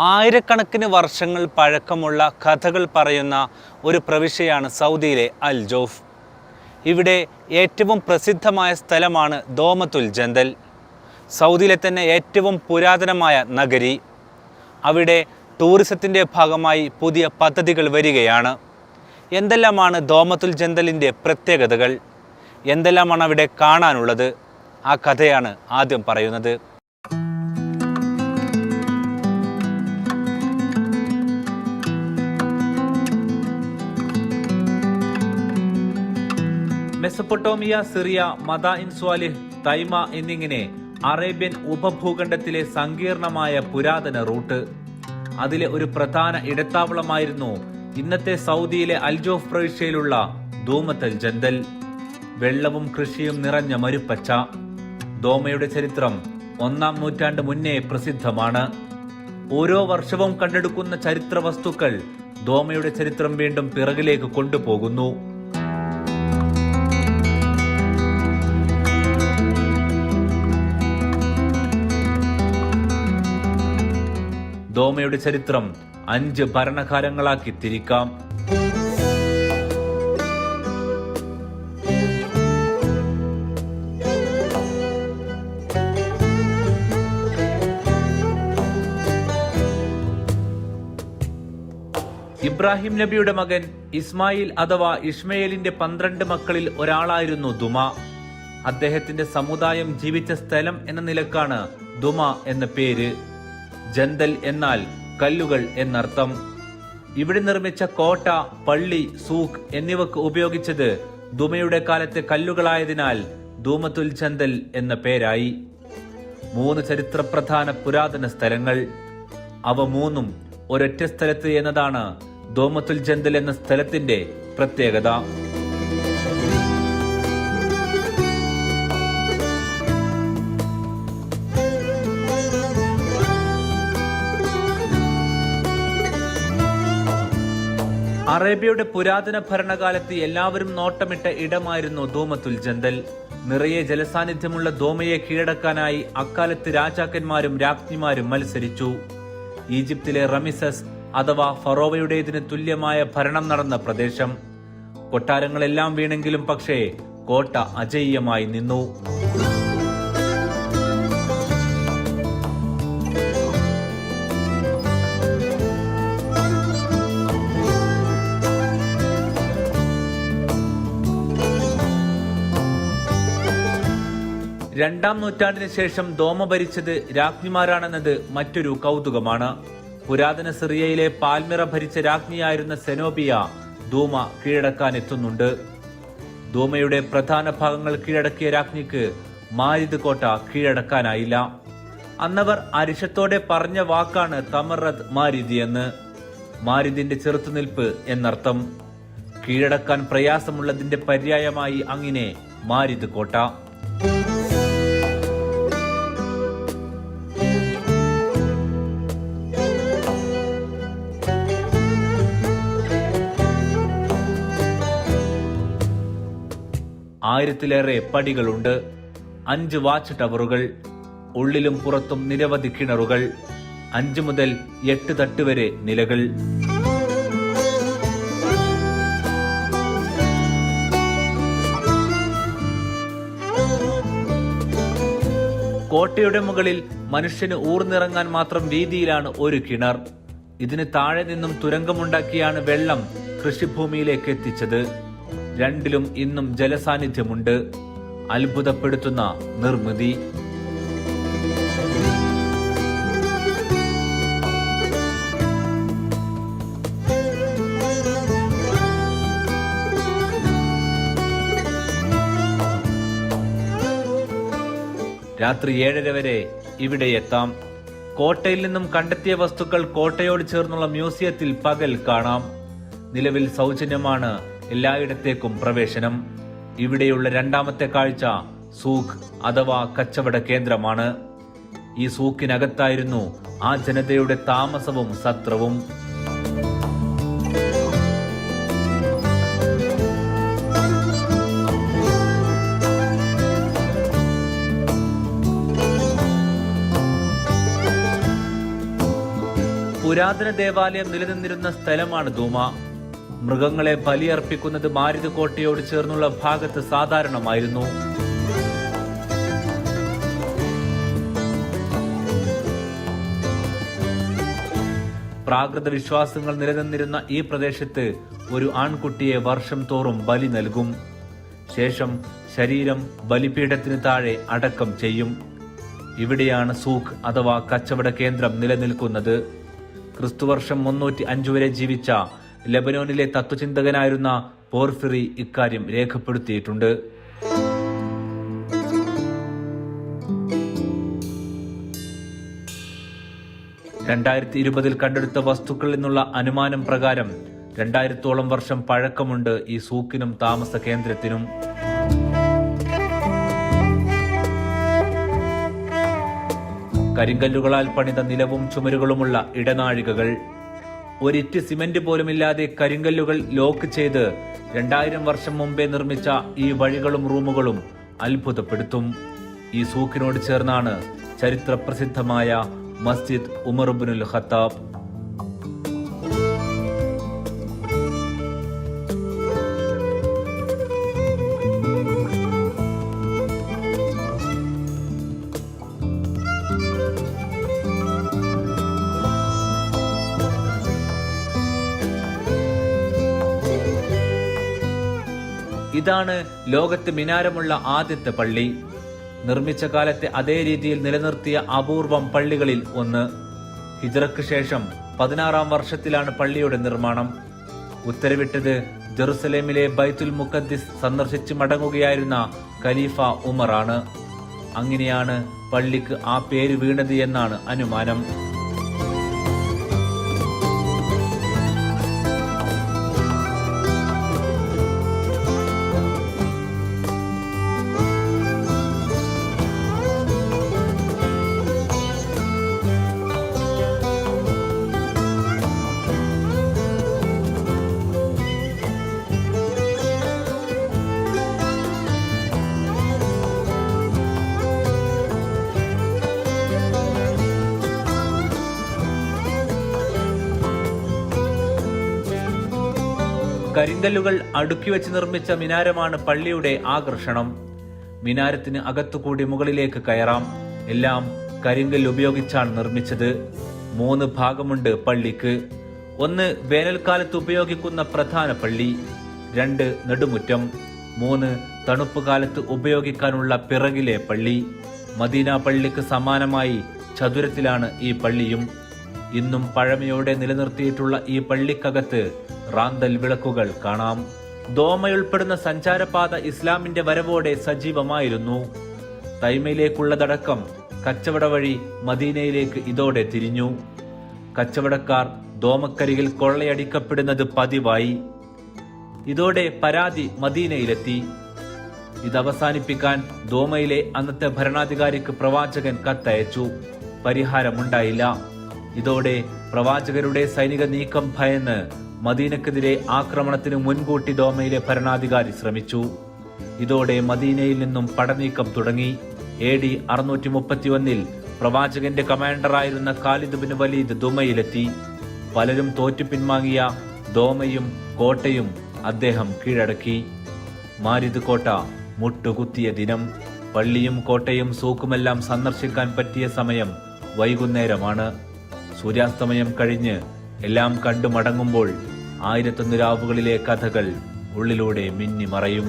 ആയിരക്കണക്കിന് വർഷങ്ങൾ പഴക്കമുള്ള കഥകൾ പറയുന്ന ഒരു പ്രവിശ്യയാണ് സൗദിയിലെ അൽ ജോഫ്. ഇവിടെ ഏറ്റവും പ്രസിദ്ധമായ സ്ഥലമാണ് ദോമത്തുൽ ജന്തൽ. സൗദിയിലെ തന്നെ ഏറ്റവും പുരാതനമായ നഗരി. അവിടെ ടൂറിസത്തിന്റെ ഭാഗമായി പുതിയ പദ്ധതികൾ വരികയാണ്. എന്തെല്ലാമാണ് ദോമത്തുൽ ജന്തലിന്റെ പ്രത്യേകതകൾ? എന്തെല്ലാമാണ് അവിടെ കാണാനുള്ളത്? ആ കഥയാണ് ആദ്യം പറയുന്നത്. മെസപ്പൊട്ടോമിയ സിറിയ മദ ഇൻസ്വാലിഹ് തൈമ എന്നിങ്ങനെ അറേബ്യൻ ഉപഭൂഖണ്ഡത്തിലെ സങ്കീർണമായ പുരാതന റൂട്ട്. അതിലെ ഒരു പ്രധാന ഇടത്താവളമായിരുന്നു ഇന്നത്തെ സൗദിയിലെ അൽജോഫ് പ്രവിശ്യയിലുള്ള ധൂമത്തൽ ജന്തൽ. വെള്ളവും കൃഷിയും നിറഞ്ഞ മരുപ്പച്ച. ദോമയുടെ ചരിത്രം ഒന്നാം നൂറ്റാണ്ട് മുന്നേ പ്രസിദ്ധമാണ്. ഓരോ വർഷവും കണ്ടെടുക്കുന്ന ചരിത്ര വസ്തുക്കൾ ദോമയുടെ ചരിത്രം വീണ്ടും പിറകിലേക്ക് കൊണ്ടുപോകുന്നു. ദോമയുടെ ചരിത്രം അഞ്ച് ഭരണകാലങ്ങളാക്കി തിരിക്കാം. ഇബ്രാഹിം നബിയുടെ മകൻ ഇസ്മായിൽ അഥവാ ഇഷ്മയേലിന്റെ പന്ത്രണ്ട് മക്കളിൽ ഒരാളായിരുന്നു ദുമ. അദ്ദേഹത്തിന്റെ സമുദായം ജീവിച്ച സ്ഥലം എന്ന നിലക്കാണ് ദുമ എന്ന പേര്. ജന്തൽ എന്നാൽ കല്ലുകൾ എന്നർത്ഥം. ഇവിടെ നിർമ്മിച്ച കോട്ട പള്ളി സൂഖ് എന്നിവക്ക് ഉപയോഗിച്ചത് ദുമയുടെ കാലത്തെ കല്ലുകളായതിനാൽ ധൂമത്തുൽ ചന്തൽ എന്ന പേരായി. മൂന്ന് ചരിത്ര പ്രധാന പുരാതന സ്ഥലങ്ങൾ. അവ മൂന്നും ഒരൊറ്റ സ്ഥലത്ത് എന്നതാണ് ധൂമത്തുൽ ചന്തൽ എന്ന സ്ഥലത്തിന്റെ പ്രത്യേകത. അറേബ്യയുടെ പുരാതന ഭരണകാലത്ത് എല്ലാവരും നോട്ടമിട്ട ഇടമായിരുന്നു ദോമത്തുൽ ജന്തൽ. നിറയെ ജലസാന്നിധ്യമുള്ള ദോമയെ കീഴടക്കാനായി അക്കാലത്ത് രാജാക്കന്മാരും രാജ്ഞിമാരും മത്സരിച്ചു. ഈജിപ്തിലെ റമിസസ് അഥവാ ഫറോവയുടേതിന് തുല്യമായ ഭരണം നടന്ന പ്രദേശം. കൊട്ടാരങ്ങളെല്ലാം വീണെങ്കിലും പക്ഷേ കോട്ട അജയ്യമായി നിന്നു. രണ്ടാം നൂറ്റാണ്ടിന് ശേഷം ദോമ ഭരിച്ചത് രാജ്ഞിമാരാണെന്നത് മറ്റൊരു കൗതുകമാണ്. പുരാതന സിറിയയിലെ പാൽമിറ ഭരിച്ച രാജ്ഞിയായിരുന്ന സെനോബിയ ധൂമ കീഴടക്കാൻ എത്തുന്നുണ്ട് ധൂമയുടെ പ്രധാന ഭാഗങ്ങൾ കീഴടക്കിയ രാജ്ഞിക്ക് മാരിദ് കോട്ട കീഴടക്കാനായില്ല. അന്നവർ അരിശത്തോടെ പറഞ്ഞ വാക്കാണ് തമറത് മാരിദി എന്ന്. മാരിദിന്റെ ചെറുത്തുനിൽപ്പ് എന്നർത്ഥം. കീഴടക്കാൻ പ്രയാസമുള്ളതിന്റെ പര്യായമായി അങ്ങിനെ മാരിദ് കോട്ട. ആയിരത്തിലേറെ പടികളുണ്ട്. അഞ്ച് വാച്ച് ടവറുകൾ ഉള്ളിലും പുറത്തും നിരവധി കിണറുകൾ അഞ്ച് മുതൽ എട്ട് തട്ട് വരെ നിലകൾ. കോട്ടയുടെ മുകളിൽ മനുഷ്യന് ഊർന്നിറങ്ങാൻ മാത്രം വീതിയിലാണ് ഒരു കിണർ. ഇതിന് താഴെ നിന്നും തുരങ്കമുണ്ടാക്കിയാണ് വെള്ളം കൃഷിഭൂമിയിലേക്ക് എത്തിച്ചത്. രണ്ടിലും ഇന്നും ജലസാന്നിധ്യമുണ്ട്. അത്ഭുതപ്പെടുത്തുന്ന നിർമ്മിതി. രാത്രി ഏഴര വരെ ഇവിടെ എത്താം. കോട്ടയിൽ നിന്നും കണ്ടെത്തിയ വസ്തുക്കൾ കോട്ടയോട് ചേർന്നുള്ള മ്യൂസിയത്തിൽ പകൽ കാണാം. നിലവിൽ സൗജന്യമാണ് എല്ലായിടത്തേക്കും പ്രവേശനം. ഇവിടെയുള്ള രണ്ടാമത്തെ കാഴ്ച സൂഖ് അഥവാ കച്ചവട കേന്ദ്രമാണ്. ഈ സൂക്കിനകത്തായിരുന്നു ആ ജനതയുടെ താമസവും സത്രവും. പുരാതന ദേവാലയം നിലനിന്നിരുന്ന സ്ഥലമാണ് ധൂമ. മൃഗങ്ങളെ ബലിയർപ്പിക്കുന്നത് മാരുത് കോട്ടയോട് ചേർന്നുള്ള ഭാഗത്ത് സാധാരണമായിരുന്നു. പ്രാകൃത വിശ്വാസങ്ങൾ നിലനിന്നിരുന്ന ഈ പ്രദേശത്ത് ഒരു ആൺകുട്ടിയെ വർഷം തോറും ബലി നൽകും. ശേഷം ശരീരം ബലിപീഠത്തിന് താഴെ അടക്കം ചെയ്യും. ഇവിടെയാണ് സൂഖ് അഥവാ കച്ചവട കേന്ദ്രം നിലനിൽക്കുന്നത്. ക്രിസ്തുവർഷം മുന്നൂറ്റി അഞ്ചു വരെ ജീവിച്ച ലബനോനിലെ തത്വചിന്തകനായിരുന്ന പോർഫിറി ഇക്കാര്യം രേഖപ്പെടുത്തിയിട്ടുണ്ട്. രണ്ടായിരത്തി ഇരുപതിൽ കണ്ടെടുത്ത വസ്തുക്കളിൽ നിന്നുള്ള അനുമാനം പ്രകാരം രണ്ടായിരത്തോളം വർഷം പഴക്കമുണ്ട് ഈ സൂക്കിനും താമസ കേന്ദ്രത്തിനും. കരിങ്കല്ലുകളാൽ പണിത നിലവും ചുമരുകളുമുള്ള ഇടനാഴികകൾ. ഒരിറ്റ് സിമന്റ് പോലുമില്ലാതെ കരിങ്കല്ലുകൾ ലോക്ക് ചെയ്ത് രണ്ടായിരം വർഷം മുമ്പേ നിർമ്മിച്ച ഈ വഴികളും റൂമുകളും അത്ഭുതപ്പെടുത്തും. ഈ സൂക്കിനോട് ചേർന്നാണ് ചരിത്രപ്രസിദ്ധമായ മസ്ജിദ് ഉമർബുനുൽ ഖത്താബ്. ഇതാണ് ലോകത്ത് മിനാരമുള്ള ആദ്യത്തെ പള്ളി. നിർമ്മിച്ച കാലത്തെ അതേ രീതിയിൽ നിലനിർത്തിയ അപൂർവം പള്ളികളിൽ ഒന്ന്. ഹിജ്റയ്ക്ക് ശേഷം പതിനാറാം വർഷത്തിലാണ് പള്ളിയുടെ നിർമ്മാണം. ഉത്തരവിട്ടത് ജെറുസലേമിലെ ബൈത്തുൽ മുഖദ്ദിസ് സന്ദർശിച്ച് മടങ്ങുകയായിരുന്ന ഖലീഫ ഉമറാണ്. അങ്ങനെയാണ് പള്ളിക്ക് ആ പേര് വീണത് എന്നാണ് അനുമാനം. കരിങ്കല്ലുകൾ അടുക്കി വെച്ച് നിർമ്മിച്ച മിനാരമാണ് പള്ളിയുടെ ആകർഷണം. മിനാരത്തിന് അകത്തുകൂടി മുകളിലേക്ക് കയറാം. എല്ലാം കരിങ്കൽ ഉപയോഗിച്ചാണ് നിർമ്മിച്ചത്. മൂന്ന് ഭാഗമുണ്ട് പള്ളിക്ക്. ഒന്ന് വേനൽക്കാലത്ത് ഉപയോഗിക്കുന്ന പ്രധാന പള്ളി രണ്ട് നെടുമുറ്റം മൂന്ന് തണുപ്പ് കാലത്ത് ഉപയോഗിക്കാനുള്ള പിറകിലെ പള്ളി. മദീന പള്ളിക്ക് സമാനമായി ചതുരത്തിലാണ് ഈ പള്ളിയും. ഇന്നും പഴമയോടെ നിലനിർത്തിയിട്ടുള്ള ഈ പള്ളിക്കകത്ത് റാന്തൽ വിളക്കുകൾ കാണാം. ദോമയുൾപ്പെടുന്ന സഞ്ചാരപാത ഇസ്ലാമിന്റെ വരവോടെ സജീവമായിരുന്നു. തൈമയിലേക്കുള്ളതടക്കം കച്ചവട വഴി മദീനയിലേക്ക് ഇതോടെ തിരിഞ്ഞു. കച്ചവടക്കാർ ദോമക്കരികിൽ കൊള്ളയടിക്കപ്പെടുന്നത് പതിവായി. ഇതോടെ പരാതി മദീനയിലെത്തി. ഇതവസാനിപ്പിക്കാൻ ദോമയിലെ അന്നത്തെ ഭരണാധികാരിക്ക് പ്രവാചകൻ കത്തയച്ചു. പരിഹാരമുണ്ടായില്ല. ഇതോടെ പ്രവാചകരുടെ സൈനിക നീക്കം ഭയന്ന് മദീനക്കെതിരെ ആക്രമണത്തിന് മുൻകൂട്ടി ദോമയിലെ ഭരണാധികാരി ശ്രമിച്ചു. ഇതോടെ മദീനയിൽ നിന്നും പടനീക്കം തുടങ്ങി. എ ഡി അറുന്നൂറ്റി മുപ്പത്തി ഒന്നിൽ പ്രവാചകന്റെ കമാൻഡറായിരുന്ന ഖാലിദ് ബിൻ വലീദ് ദുമയിലെത്തി. പലരും തോറ്റു പിൻവാങ്ങിയ ദോമയും കോട്ടയും അദ്ദേഹം കീഴടക്കി. മാരിദ് കോട്ട മുട്ടുകുത്തിയ ദിനം. പള്ളിയും കോട്ടയും സൂക്കുമെല്ലാം സന്ദർശിക്കാൻ പറ്റിയ സമയം വൈകുന്നേരമാണ്. സൂര്യാസ്തമയം കഴിഞ്ഞ് എല്ലാം കണ്ടു മടങ്ങുമ്പോൾ ആയിരത്തൊന്ന് രാവുകളിലെ കഥകൾ ഉള്ളിലൂടെ മിന്നി മറയും